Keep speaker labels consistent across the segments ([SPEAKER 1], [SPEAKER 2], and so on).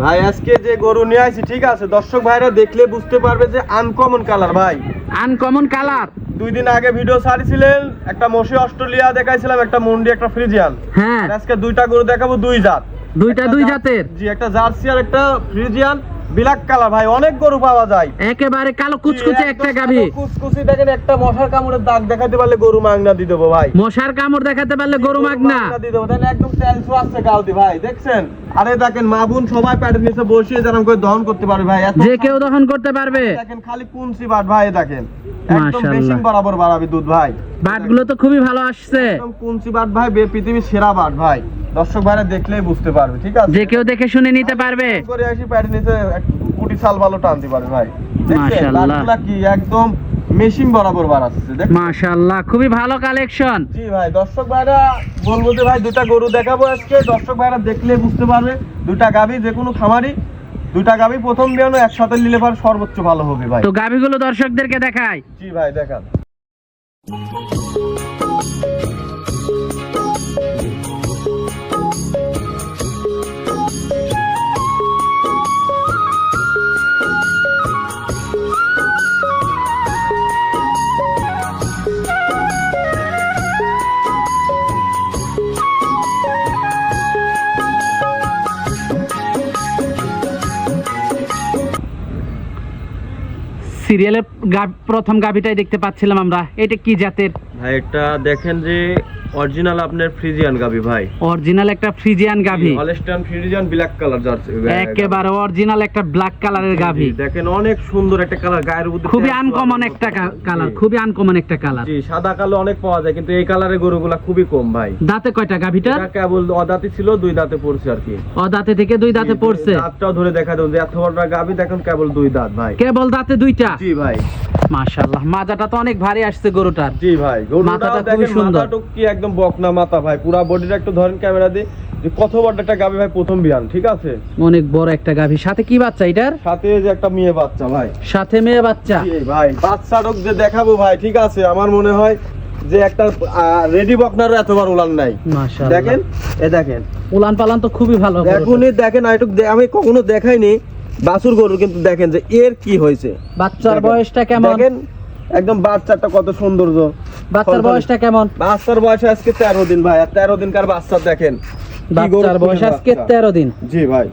[SPEAKER 1] ভাই আজকে যে গরু নিয়ে আসি ঠিক আছে? দর্শক ভাইরা দেখলে বুঝতে পারবে যে আনকমন কালার ভাই।
[SPEAKER 2] আনকমন কালার
[SPEAKER 1] দুই দিন আগে ভিডিও ছাড়ছিলেন একটা মশি অস্ট্রেলিয়া দেখাইছিলাম একটা মুন্ডি একটা ফ্রিজিয়ান।
[SPEAKER 2] হ্যাঁ।
[SPEAKER 1] আজকে দুইটা গরু দেখাবো দুই জাত।
[SPEAKER 2] দুইটা দুই জাতের?
[SPEAKER 1] জি একটা জার্সি আর একটা ফ্রিজিয়ান। ব্ল্যাক কালার ভাই অনেক গরু পাওয়া যায়।
[SPEAKER 2] একেবারে কালো কুচকুচে একটা
[SPEAKER 1] গাবি কুচকুচি দেখেন একটা মশার কামড়ের দাগ দেখাতে পারলে গরু মাগনা দিয়ে দেবো ভাই।
[SPEAKER 2] মশার কামড় দেখাতে পারলে গরু মাগনা
[SPEAKER 1] দিয়ে দেবো। তাহলে একদম তেলসু আছে গালদি ভাই দেখছেন? আরে দেখেন মা বোন সবাই প্যাটের নিচে বসিয়ে যেরকম করে দহন করতে পারবে ভাই
[SPEAKER 2] যে কেউ দহন করতে পারবে।
[SPEAKER 1] দেখেন খালি কুনসি বাট ভাই দেখেন। একদম
[SPEAKER 2] মাশাআল্লাহ।
[SPEAKER 1] বরাবর বাড়াবে দুধ ভাই।
[SPEAKER 2] বাটগুলো তো খুবই ভালো আসছে।
[SPEAKER 1] একদম কুনসি বাট ভাই পৃথিবীর সেরা বাট ভাই। দর্শক ভাইরা দেখলেই বুঝতে পারবে ঠিক আছে?
[SPEAKER 2] যে কেউ দেখে শুনে নিতে পারবে।
[SPEAKER 1] করে আসি প্যাটের নিচে কুটি সাল ভালো টানতে পারে ভাই।
[SPEAKER 2] মাশাআল্লাহ।
[SPEAKER 1] কি একদম মেশিং বরাবর বাড়াচ্ছে দেখ
[SPEAKER 2] মাশাআল্লাহ খুবই ভালো কালেকশন।
[SPEAKER 1] জি ভাই দর্শক ভাইরা বলব যে ভাই দুটা গরু দেখাবো আজকে। দর্শক ভাইরা দেখলে বুঝতে পারবে দুটা গাভী যে কোনো খামারি। দুটা গাবি প্রথম বিয়ানো একসাথে নিলে পর সর্বোচ্চ ভালো হবে ভাই।
[SPEAKER 2] তো গাভীগুলো দর্শকদেরকে দেখায়
[SPEAKER 1] জি ভাই দেখান।
[SPEAKER 2] সিরিয়ালের প্রথম গাভীটাই দেখতে পাচ্ছিলাম আমরা। এটা কি জাতের?
[SPEAKER 1] ভাই এটা দেখেন যে অরিজিনাল আপনার ফ্রিজিয়ান গাভী ভাই।
[SPEAKER 2] অরিজিনাল একটা ফ্রিজিয়ান গাভী
[SPEAKER 1] Holstein Friesian black colour Jersey.
[SPEAKER 2] একেবারে অরিজিনাল একটা ব্ল্যাক কালারের গাভী
[SPEAKER 1] দেখেন অনেক সুন্দর একটা কালার গায়ের মধ্যে
[SPEAKER 2] খুবই আনকমন একটা কালার খুবই আনকমন একটা কালার
[SPEAKER 1] জি সাদা কালো অনেক পাওয়া যায় কিন্তু এই কালারের গরুগুলা খুবই কম ভাই।
[SPEAKER 2] দাঁতে কয়টা গাভীটার
[SPEAKER 1] এটা কেবল অদাতি ছিল দুই দাঁতে পড়ছে আর কি।
[SPEAKER 2] ও দাঁতে থেকে দুই দাঁতে পড়ছে।
[SPEAKER 1] দাঁতটাও ধরে দেখা দেবো যে এত বড় গাভী দেখেন কেবল দুই দাঁত ভাই।
[SPEAKER 2] কেবল দাঁতে দুইটা?
[SPEAKER 1] জি ভাই।
[SPEAKER 2] মাশাআল্লাহ মাজাটা তো অনেক ভারী আসছে গরুটার।
[SPEAKER 1] জি ভাই
[SPEAKER 2] মাথাটা খুবই
[SPEAKER 1] দেখেন
[SPEAKER 2] সুন্দর।
[SPEAKER 1] মাথাটুক কি একদম বকনা মাথা ভাই পুরা বডিটা একটু ধরেন ক্যামেরা দিয়ে যে কত বড় একটা গাভী ভাই প্রথম বিয়ান ঠিক আছে?
[SPEAKER 2] অনেক বড় একটা গাভী। সাথে কি বাচ্চা এটার?
[SPEAKER 1] সাথে যে একটা মেয়ে বাচ্চা ভাই।
[SPEAKER 2] সাথে মেয়ে বাচ্চা?
[SPEAKER 1] ভাই বাচ্চাটুক যে দেখাবো ভাই ঠিক আছে? আমার মনে হয় যে একটা রেডি বকনারও এতবার উলান নাই। দেখেন? এ দেখেন।
[SPEAKER 2] উলান পালান তো খুবই ভালো।
[SPEAKER 1] এখনই দেখেন আইটুক আমি কখনো দেখাইনি বাছুর গরু কিন্তু দেখেন যে এর কি হয়েছে।
[SPEAKER 2] বাচ্চার বয়সটা কেমন?
[SPEAKER 1] দেখেন? একদম বাচ্চাটা কত সৌন্দর্য।
[SPEAKER 2] বাচ্চার বয়সটা কেমন?
[SPEAKER 1] বাচ্চার বয়স আজকে তেরো দিন ভাই। আর তেরো দিনকার বাচ্চা দেখেন।
[SPEAKER 2] বাচ্চার বয়স আজকে তেরো দিন।
[SPEAKER 1] জি ভাই।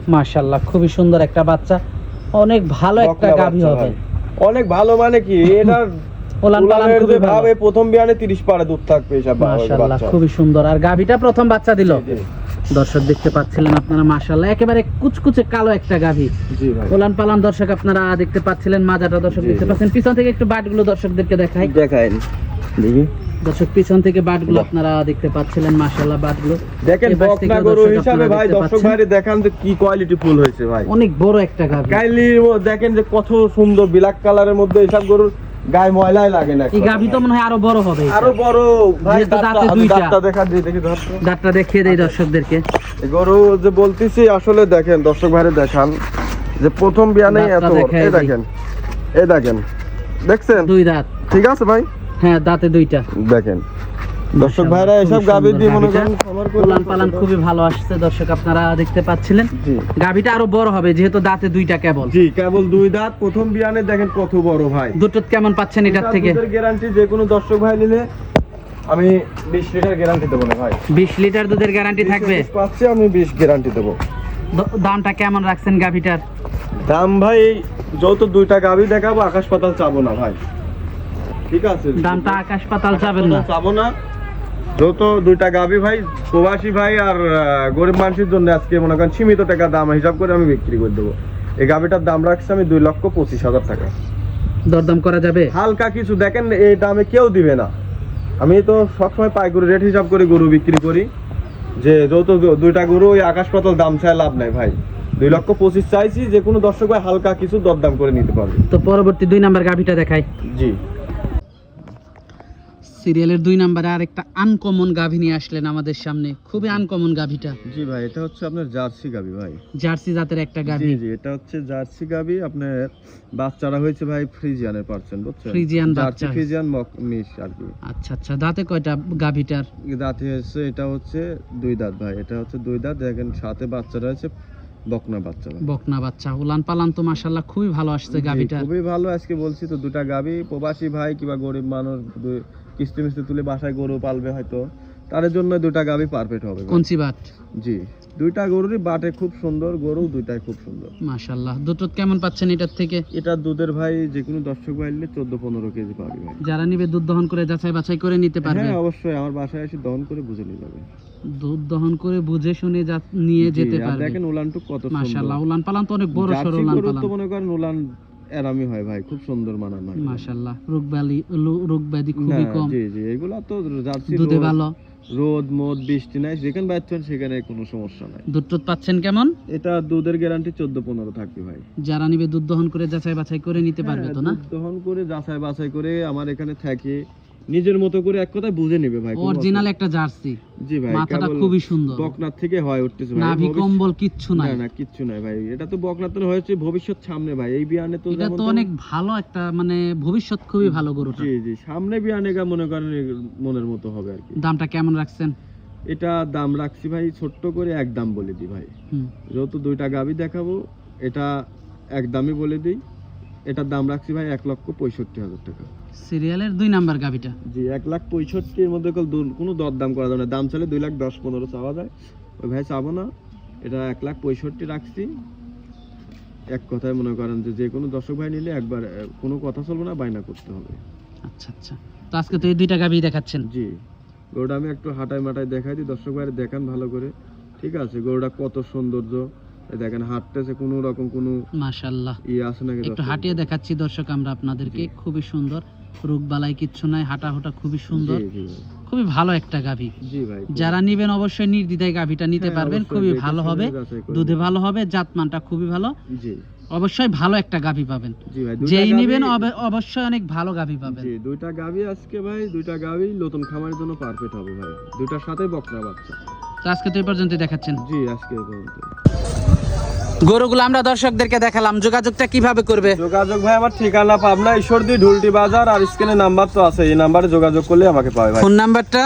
[SPEAKER 2] খুবই সুন্দর একটা বাচ্চা। অনেক ভালো একটা গাভী হবে।
[SPEAKER 1] অনেক ভালো মানে কি এটার প্রথম বিয়ানে 30 পারে দুধ থাকবে।
[SPEAKER 2] খুবই সুন্দর। আর গাভীটা প্রথম বাচ্চা দিল? দর্শক দেখতে পাচ্ছিলেন আপনারা মাশাআল্লাহ। একেবারে কুচকুচে কালো একটা গাভী।
[SPEAKER 1] ভাই।
[SPEAKER 2] পালান দর্শক আপনারা দেখতে পাচ্ছিলেন মাজাটা দর্শক দেখতে পাচ্ছেন। পিছন থেকে একটু বাটগুলো দর্শকদেরকে দেখাই।
[SPEAKER 1] দেখাইন দেখি।
[SPEAKER 2] দর্শক পিছন থেকে বাটগুলো আপনারা দেখতে পাচ্ছিলেন মাশাআল্লাহ বাটগুলো।
[SPEAKER 1] দেখেন
[SPEAKER 2] এ পাশ থেকে
[SPEAKER 1] বকনা গরু হিসাবে ভাই
[SPEAKER 2] দেখতে
[SPEAKER 1] দর্শক ভাইরে দেখান যে কি কোয়ালিটি ফুল হয়েছে ভাই।
[SPEAKER 2] অনেক বড় একটা গাভী।
[SPEAKER 1] কাইলি দেখেন যে কত সুন্দর ব্ল্যাক কালারের মধ্যে এসব গরুর গায়ে ময়লাই লাগে না
[SPEAKER 2] এই গাভি তো মনে হয় আরও বড় হবে।
[SPEAKER 1] আরও বড়। ভাই
[SPEAKER 2] দাঁতে দুইটা।
[SPEAKER 1] দাঁতটা দেখা দেখি দর্শক
[SPEAKER 2] দাঁতটা দেখিয়ে দেই দর্শকদেরকে।
[SPEAKER 1] গরু যে বলতেছি আসলে দেখেন দর্শক ভাইরে দেখান যে প্রথম বিয়ানেই এত এই দেখেন এই দেখেন। দেখছেন?
[SPEAKER 2] দুই দাঁত।
[SPEAKER 1] ঠিক আছে ভাই?
[SPEAKER 2] হ্যাঁ দাঁতে দুইটা।
[SPEAKER 1] দেখেন। দর্শক ভাইরা এসব
[SPEAKER 2] খুবই
[SPEAKER 1] দিয়ে মনে করেন
[SPEAKER 2] উলান পালান খুবই ভালো আসছে দর্শক আপনারা দেখতে পাচ্ছিলেন।
[SPEAKER 1] জি।
[SPEAKER 2] আরও বড় হবে যেহেতু দাঁতে দুইটা কেবল।
[SPEAKER 1] জি কেবল দুই দাঁত। প্রথম বিয়ানে দেখেন কত বড় ভাই।
[SPEAKER 2] দুটো কেমন পাচ্ছেন এটার থেকে?
[SPEAKER 1] গ্যারান্টি যে কোনো দর্শক ভাই নিলে আমি 20 লিটার গ্যারান্টি দেবো না ভাই।
[SPEAKER 2] বিশ লিটার দুধের গ্যারান্টি থাকবে?
[SPEAKER 1] পাচ্ছি আমি 20 গ্যারান্টি দেবো।
[SPEAKER 2] দামটা কেমন রাখছেন গাভীটার?
[SPEAKER 1] দাম ভাই যত দুইটা গাভী দেখাবো আকাশ পাতাল চাবো না ভাই। ঠিক আছে?
[SPEAKER 2] দামটা আকাশ পাতাল যাবেন না।
[SPEAKER 1] চাবো না। যত দুইটা গাভী ভাই প্রবাসী ভাই আর গরিব মানুষের জন্য আজকে মনে করেন সীমিত টাকা দাম হিসাব করে আমি বিক্রি করে দেবো। এই গাভীটার দাম রাখছি আমি দুই লক্ষ পঁচিশ হাজার টাকা।
[SPEAKER 2] দরদাম করা যাবে?
[SPEAKER 1] হালকা কিছু দেখেন এই দামে কেউ দিবে না। আমি তো সবসময় পাইকারি রেট হিসাব করে গরু বিক্রি করি। যে যত দুইটা গরু ওই আকাশ পাতাল দাম চাই লাভ নাই ভাই। দুই লক্ষ পঁচিশ চাইছি যে কোনো দর্শক ভাই হালকা কিছু দরদাম করে নিতে পারবে।
[SPEAKER 2] তো পরবর্তী দুই নাম্বার গাভীটা দেখাই।
[SPEAKER 1] জি।
[SPEAKER 2] সিরিয়ালের দুই নাম্বারে আর একটা আনকমন গাভী নিয়ে আসলেন আমাদের সামনে। খুবই আনকমন গাভীটা।
[SPEAKER 1] জি ভাই এটা হচ্ছে আপনার জার্সি গাবি ভাই।
[SPEAKER 2] জার্সি জাতের একটা গাভী।
[SPEAKER 1] জি এটা হচ্ছে জার্সি গাবি আপনার বাচ্চারা হয়েছে ভাই ফ্রিজিয়ানের পার্সেন্ট বুঝছেন?
[SPEAKER 2] ফ্রিজিয়ান বাচ্চা।
[SPEAKER 1] ফ্রিজিয়ান মক- মিশ আর কি।
[SPEAKER 2] আচ্ছা আচ্ছা দাঁতে কয়টা গাভীটার?
[SPEAKER 1] দাঁতে হচ্ছে এটা হচ্ছে দুই দাঁত ভাই এটা হচ্ছে দুই দাঁত। দেখেন সাথে বাচ্চা রয়েছে বকনা বাচ্চা
[SPEAKER 2] বকনা বাচ্চা উলান পালান তো মাশাল্লাহ খুবই ভালো আসছে
[SPEAKER 1] জি,
[SPEAKER 2] গাভিটা
[SPEAKER 1] খুবই ভালো আজকে বলছি তো দুটা গাভি। প্রবাসী ভাই কিংবা গরিব মানুষ দু- কিস্তি মিস্তি তুলে বাসায় গরু পালবে হয়তো তাদের জন্য দুটা গাভি পারফেক্ট হবে।
[SPEAKER 2] কঞ্চি বাট।
[SPEAKER 1] জি দুইটা গরুরই বাটে খুব সুন্দর গরু দুইটাই খুব সুন্দর।
[SPEAKER 2] মাশাল্লাহ দুটো কেমন পাচ্ছেন এটার থেকে?
[SPEAKER 1] এটা দুধের ভাই যে কোনো দর্শক ভাই নিলে চোদ্দ পনেরো কেজি পাবে ভাই।
[SPEAKER 2] যারা নিবে দুধ দহন করে যাচাই বাছাই করে নিতে পারবে।
[SPEAKER 1] হ্যাঁ অবশ্যই আমার বাসায় এসে দহন করে বুঝে নিয়ে যাবে।
[SPEAKER 2] দুধ দহন করে বুঝে শুনে যা- নিয়ে যেতে পারবে।
[SPEAKER 1] দেখেন উলানটুক কত সুন্দর।
[SPEAKER 2] মাশাল্লাহ উলান পালান তো অনেক বড়
[SPEAKER 1] জার্সি
[SPEAKER 2] উলান পালান
[SPEAKER 1] তো মনে করেন উলান এরামি হয় ভাই খুব সুন্দর মানান হয়।
[SPEAKER 2] মাশাআল্লাহ রোগ ব্যাধি রোগ ব্যাধি খুবই কম।
[SPEAKER 1] জি জি এগুলা তো জার্সি
[SPEAKER 2] দুধে
[SPEAKER 1] রোদ-
[SPEAKER 2] ভালো।
[SPEAKER 1] রোদ মোদ বৃষ্টি নাই যেখানে পাচ্ছেন সেখানে কোনো সমস্যা নাই।
[SPEAKER 2] দুধ টুধ পাচ্ছেন কেমন?
[SPEAKER 1] এটা দুধের গ্যারান্টি চোদ্দ পনেরো থাকবে ভাই।
[SPEAKER 2] যারা নিবে দুধ দহন করে যাচাই বাছাই করে নিতে পারবে তো না?
[SPEAKER 1] হ্যাঁ, দহন করে যাচাই বাছাই করে আমার এখানে থাকে। নিজের মতো করে এক কথায় বুঝে নেবে ভাই
[SPEAKER 2] অরিজিনাল একটা জার্সি।
[SPEAKER 1] জি ভাই
[SPEAKER 2] মাথাটা খুবই সুন্দর।
[SPEAKER 1] বকনার থেকে হয় উঠতেছে ভাই।
[SPEAKER 2] নাভি কম্বল কিচ্ছু নাই।
[SPEAKER 1] না না কিচ্ছু নাই ভাই। এটা তো বকনার তো হয়েছে ভবিষ্যৎ সামনে ভাই। এই বিয়ানে তো
[SPEAKER 2] এটা তো অনেক ভালো একটা মানে ভবিষ্যৎ খুবই ভালো গরুটা।
[SPEAKER 1] জি জি সামনে বিয়ানে গা মনে করেন মনের মতো হবে আর কি।
[SPEAKER 2] দামটা কেমন রাখছেন?
[SPEAKER 1] এটা দাম রাখছি ভাই ছোট্ট করে এক দাম বলে দিই ভাই। যেহেতু দুইটা গাবি দেখাবো এটা এক দামই বলে দিই। এটার দাম রাখছি ভাই এক লক্ষ পঁয়ষট্টি হাজার টাকা।
[SPEAKER 2] সিরিয়ালের দুই নাম্বার
[SPEAKER 1] জি এক লাখ পঁয়ষট্টির মধ্যে কোনো করা যাবে না। দাম চাইলে দুই লাখ দশ পনেরো চাওয়া যায়। ওই ভাই চাবো না। এটা এক লাখ পঁয়ষট্টি রাখছি। এক কথায় মনে করেন যে যে কোনো দর্শক ভাই নিলে একবার কোনো কথা চলবে না বায়না করতে হবে।
[SPEAKER 2] আচ্ছা আচ্ছা। তো আজকে তো এই দুইটা গাভি দেখাচ্ছেন।
[SPEAKER 1] জি। গরুটা আমি একটু হাঁটায় মাটায় দেখাই দিই। দর্শক ভাইয়ের দেখান ভালো করে। ঠিক আছে গরুটা কত সৌন্দর্য। দেখেন হাঁটতেছে কোনো রকম কোনো
[SPEAKER 2] মাশাল্লাহ
[SPEAKER 1] ইয়ে আছে নাকি
[SPEAKER 2] একটু হাঁটিয়ে দেখাচ্ছি দর্শক আমরা আপনাদেরকে। খুবই সুন্দর। রোগ বালাই কিচ্ছু নাই হাঁটা হোটা খুবই সুন্দর। খুবই ভালো একটা গাভি। যারা নিবেন অবশ্যই নির্দ্বিধায় গাভীটা নিতে
[SPEAKER 1] হ্যাঁ,
[SPEAKER 2] পারবেন খুবই ভালো হবে। দুধে ভালো হবে জাতমানটা খুবই ভালো। অবশ্যই ভালো একটা গাভি পাবেন। যেই নিবেন অবশ্যই অনেক ভালো গাভি পাবেন।
[SPEAKER 1] জি দুইটা গাভী আজকে ভাই দুইটা গাভী নতুন খামারের জন্য পারফেক্ট হবে ভাই। দুইটার সাথে বকনা বাচ্চা।
[SPEAKER 2] তো আজকে তো এই পর্যন্ত দেখাচ্ছেন।
[SPEAKER 1] জি আজকে এই পর্যন্ত
[SPEAKER 2] গরুগুলো আমরা দর্শকদেরকে দেখালাম। যোগাযোগটা কীভাবে করবে?
[SPEAKER 1] যোগাযোগ ভাই আমার ঠিকানা পাবনা ঈশ্বরদী ঢুলটি বাজার আর স্ক্রিনে নাম্বার তো আছে। এই নাম্বারে যোগাযোগ করলে আমাকে পাবে ভাই।
[SPEAKER 2] ফোন নাম্বারটা?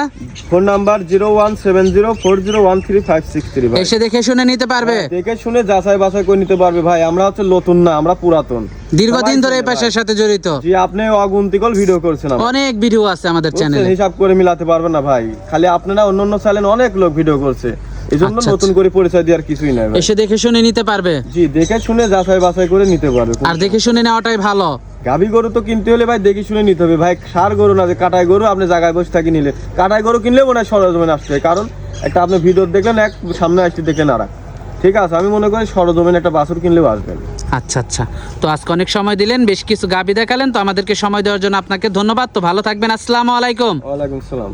[SPEAKER 1] Phone number zero one seven zero four zero one three five six three ভাই।
[SPEAKER 2] এসে দেখে শুনে নিতে পারবে।
[SPEAKER 1] দেখে শুনে যাচাই বাছাই করে নিতে পারবে ভাই। আমরা হচ্ছে নতুন না আমরা পুরাতন।
[SPEAKER 2] দীর্ঘদিন ধরে এই পেশার সাথে জড়িত।
[SPEAKER 1] জি আপনি অগুন্তিকল ভিডিও করছেন।
[SPEAKER 2] অনেক ভিডিও আছে আমাদের? চ্যানেলে।
[SPEAKER 1] হিসাব করে মিলাতে পারবেন না ভাই। খালি আপনারা অন্য অন্য চ্যানেল অনেক লোক ভিডিও করছে। এই জন্য
[SPEAKER 2] আচ্ছা,
[SPEAKER 1] নতুন করে পরিচয় দেওয়ার কিছুই নাই
[SPEAKER 2] এসে দেখে শুনে নিতে পারবে?
[SPEAKER 1] জি দেখে শুনে যাচাই বাছাই করে নিতে পারবে
[SPEAKER 2] আর দেখে শুনে নেওয়াটাই ভালো।
[SPEAKER 1] গাভী গরু তো কিনতে হলে ভাই দেখে শুনে নিতে হবে। ভাই সার গরু না যে কাটাই গরু আপনি জায়গায় বসে থাকি নিলে। কাটাই গরু কিনলে মনে হয় সরজমিনে আসতে হয়। কারণ একটা আপনি ভিডিও দেখলেন এক সামনে আসতে দেখলেন আর। ঠিক আছে আমি মনে করি সরজমিনে একটা বাছুর কিনলেও আসবেন
[SPEAKER 2] আচ্ছা আচ্ছা। তো আজকে অনেক সময় দিলেন বেশ কিছু গাবি দেখালেন তো আমাদেরকে সময় দেওয়ার জন্য আপনাকে ধন্যবাদ। তো ভালো থাকবেন আসসালামু আলাইকুম।
[SPEAKER 1] ওয়ালাইকুম সালাম